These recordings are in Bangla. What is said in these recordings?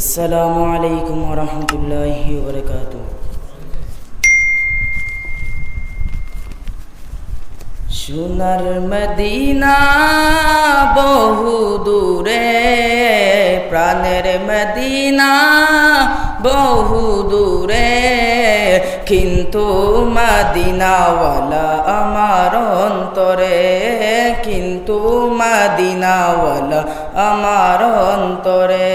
আসসালামু আলাইকুম রহমতুল্লাহি সোনার মদিনা বহু দূরে, প্রাণের মদিনা বহু দূরে, কিন্তু মদিনাওয়ালা আমার অন্তরে, কিন্তু মদিনাওয়ালা আমার অন্তরে।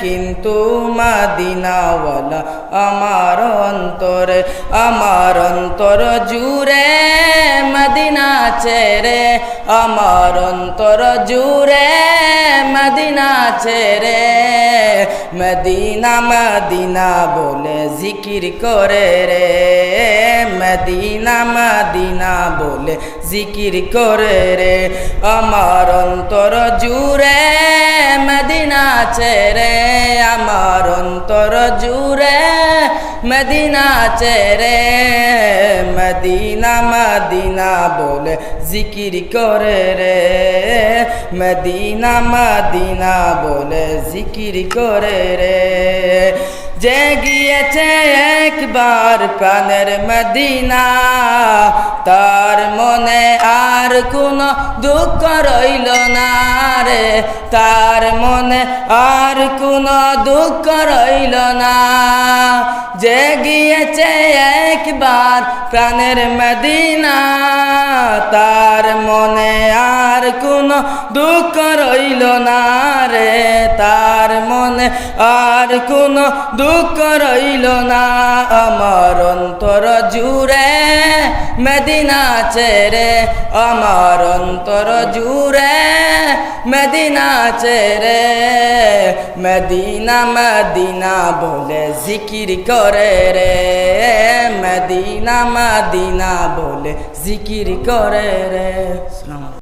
কিন্তু মদিনাওয়ালা আমার অন্তরে, আমার অন্তর জুড়ে মদিনা ছেড়ে, আমার অন্তর জুড়ে মদিনা ছেড়ে। মদিনা মদিনা বলে জিকির করে রে। মদিনা মদিনা বলে জিকির করে রে। আমার অন্তর জুড়ে মদিনা রে, আমার অন্তর জুড়ে। মদিনা ছেড়ে মদিনা মদিনা বলে জিকির করে রে। মদিনা মদিনা বলে জিকির করে রে। যে গিয়েছে একবার প্রাণের মদিনা। তার মনে আর কোনো দুঃখ রইল না রে। তার মনে আর কোনো দুঃখ রইল না। যে গিয়েছে একবার প্রাণের মদিনা, তার মনে আর কোনো দুঃখ রইল না রে। তার মনে আর কোনো দুঃখ রইল না। আমার অন্তর জুড়ে মদিনা ছেড়ে, আমার অন্তর জুড়ে মদিনা ছেড়ে। মদিনা মদিনা বলে জিকির করে রে। মদিনা মদিনা বলে জিকির করে রে। আসসালামু আলাইকুম